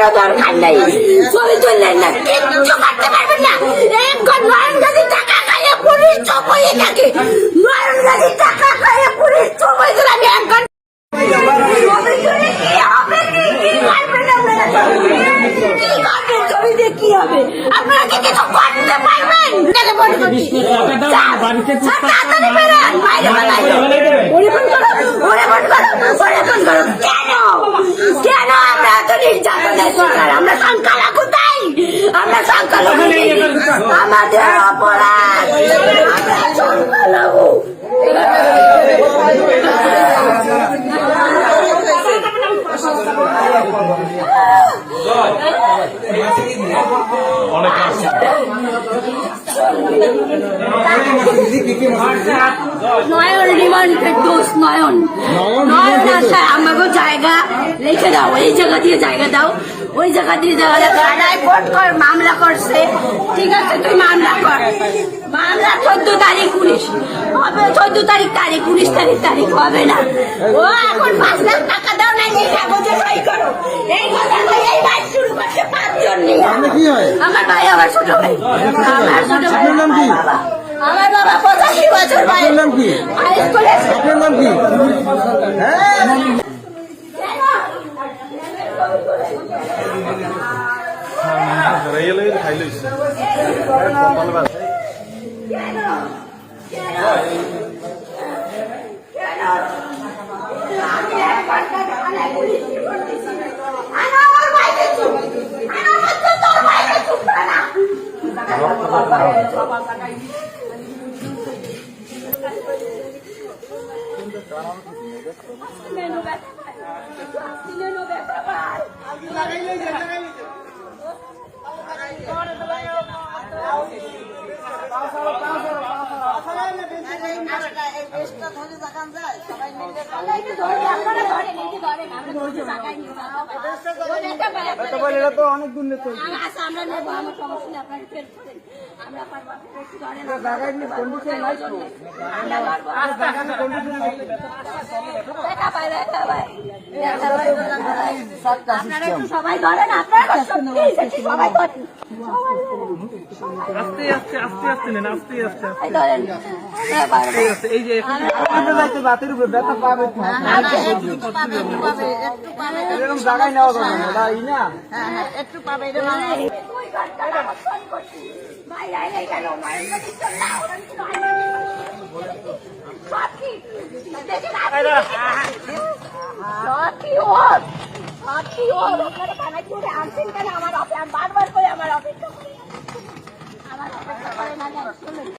দেওয়ারও দরকার নেই। ছবি তুললেন না কিচ্ছু করতে পারবেন না। এখন নয়ন গাছি টাকা খাইয়ে পুলিশ চপাইয়ে থাকে। নয়ন গাছি টাকা খাইয়ে পুলিশ চপাই দিলে আমি এখন আপনারা? কি আপনারা কিছু করতে পারবেন? বাড়িতে নির্যাতনের আমরা সংখ্যালঘু তাই? আমরা সংখ্যালঘু আমাদের অপরাধ। আমরা সংখ্যালঘু অনেক নয়ন রিমান্ডের দোষ নয়ন। নয়ন আশা আমাকে জায়গা লিখে দাও এই জায়গা দিয়ে জায়গা দাও। ওই জায়গা দিয়ে থানায় কর। মামলা করছে। ঠিক আছে তুই মামলা কর। মামলা চোদ্দ তারিখ উনিশ হবে চোদ্দ তারিখ তারিখ উনিশ তারিখ তারিখ হবে না। ও এখন পাঁচ লাখ টাকা দাও না এই কাগজে সই করো। এই কথা এই মাস শুরু করছে পাঁচজন নিয়ে। কি হয়? আমার ভাই আমার ছোট ভাই। আমার ছোট ভাই আমার বাবা। পঁচাশি বছর ভাই আপনার নাম কি? হাই স্কুলে আপনার নাম কি রেল খাই লইছে তো অনেক দূর নেই আচ্ছা, আমরা নেব আমার সমস্যা নেই আপনারা ফের করেন আমরা পারব আপনারা একটু ধরেন জায়গায় নিয়ে কন্ডিশন নাই তো আমরা পারব জায়গায় কন্ডিশন নাই দেখা পাই দেখা পাই দেখা পাই, দেখা পাই। আপনারা একটু সবাই ধরেন আপনারা সবাই ধরেন আস্তে আস্তে আস্তে আস্তে নেন আস্তে আস্তে ধরেন আমরা ব্যথা পাবে না না না, না? আপনারা থানায় করে আমার অফিস? আমি বারবার করে আমার অফিস